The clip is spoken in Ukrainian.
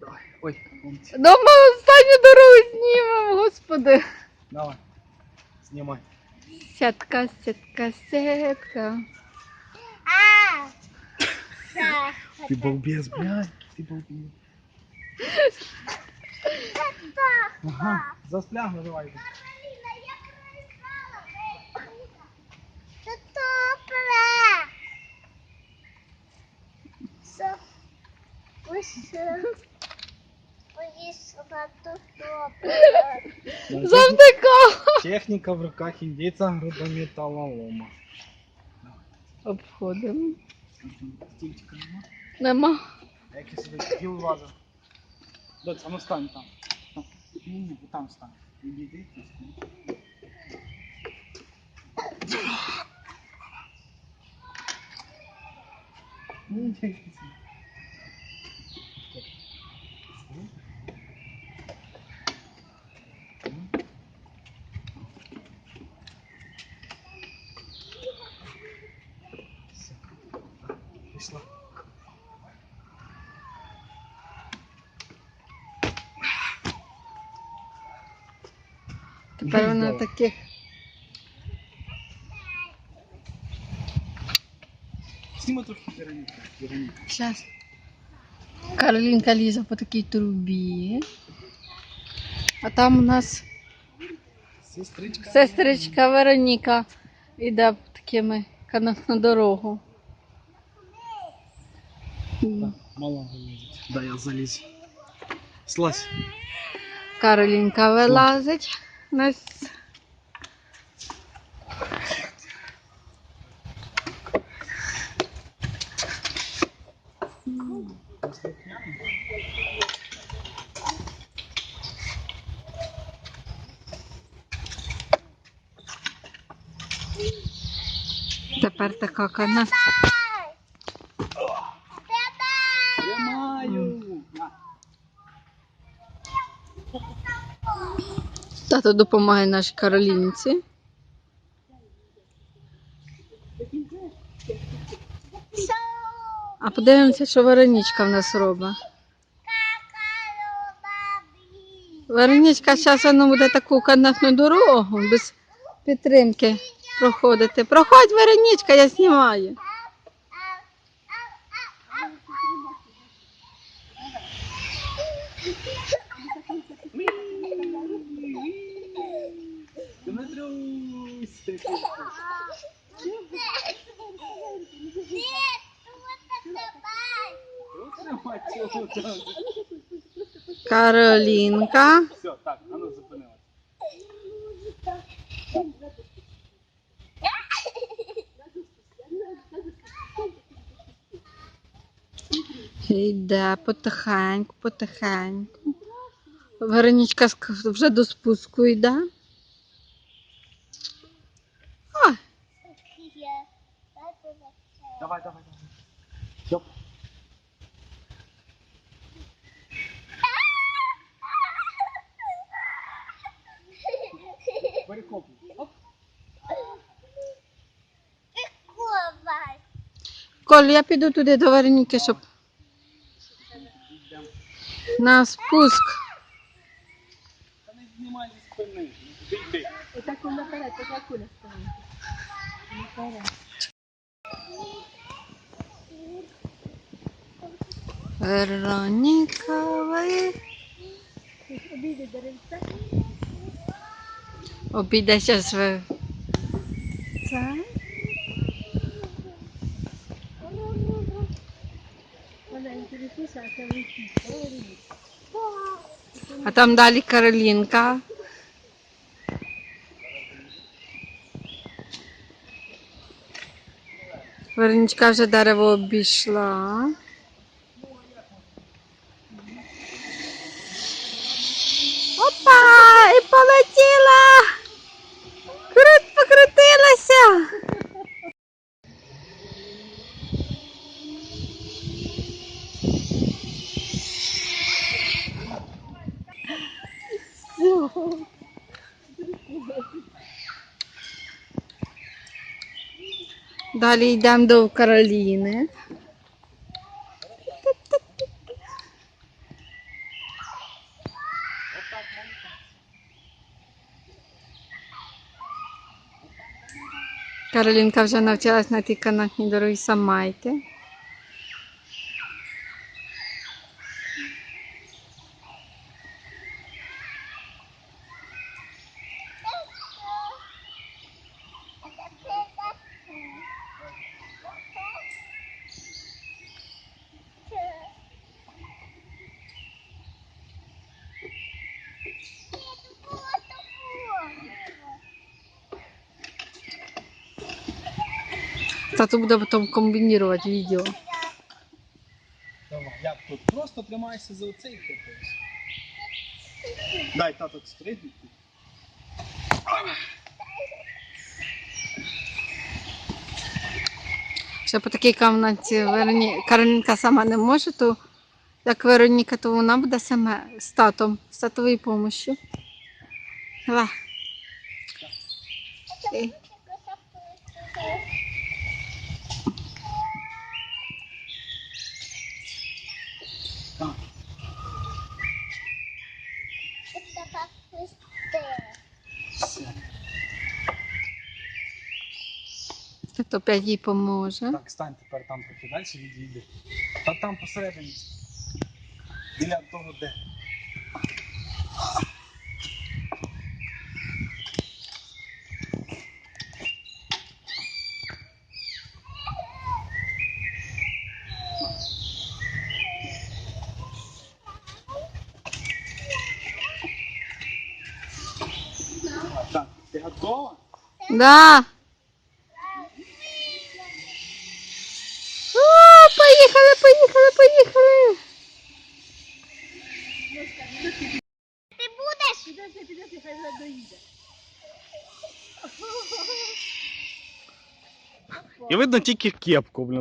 Давай. Ой, умница. Дома останню дорогу знімемо, господи. Давай. Снимай. Сятка, сятка, сятка. А! Ты балбес, блядь. Ты балбес. Ага. Застряг, давай. Кароліна, я проїхала. Це добре. Все. Ось. Поїхала тут добре. Завжди в руках индейца грудометаллолома. Обходимо. Стильчика нема? Нема. А як я сюди діл ваза? Доць, а ну стань там. Там. Ні, ні, там стань. Відійди, ти стань. Ні, ні, ні. Тепер вона таких. Сніми трохи Вероніка. Вероніка. Зараз. Каролінка лізе по такій трубі. А там у нас Сестричка. сестричка Вероніка йде такими канат на дорогу. Да, мало вилазить. Да, я заліз. Слазь. Каролінка вилазить. Нас тепер така канат. Тато допомагає нашій Каролінці. А подивимося, що Веронічка в нас робить. Веронічка зараз вона буде таку канатну дорогу без підтримки проходити. Проходь, Веронічка, я знімаю. Дмитрусь. Каролінка. Все, так, а ну зупинилась. Йде потихеньку, потихеньку. Веронічка вже до спуску йде. О, Давай, давай, давай. Все. Перекопуй. Оп. Коль, я піду туди до Вероніки, щоб на спуск. Та не знімай зі спини. Йди, йди. Вероніка, ви... Обійде зараз ви. Це? А там далі Каролінка. Вероничка вже дерево обійшла. Далі йдемо до Кароліни. Каролінка вже навчилась на тій канатній дорогі самайти. Тату буде потім комбінувати відео. Давай, як тут? Просто тримайся за оцей хапець. Дай таток стригнути. Ще по такій камнаті Вероні... Каролінка сама не може, то як Вероніка, то вона буде саме з татом, з татовою допомогою. Давай. Ей. Все. Тато опять їй поможе. Так, стань тепер там трохи далі відійди. Та там посередині. Біля того де. Ти готова? Да. О, поїхали, поїхали, поїхали. Ти будеш? І видно тільки кепку, блін.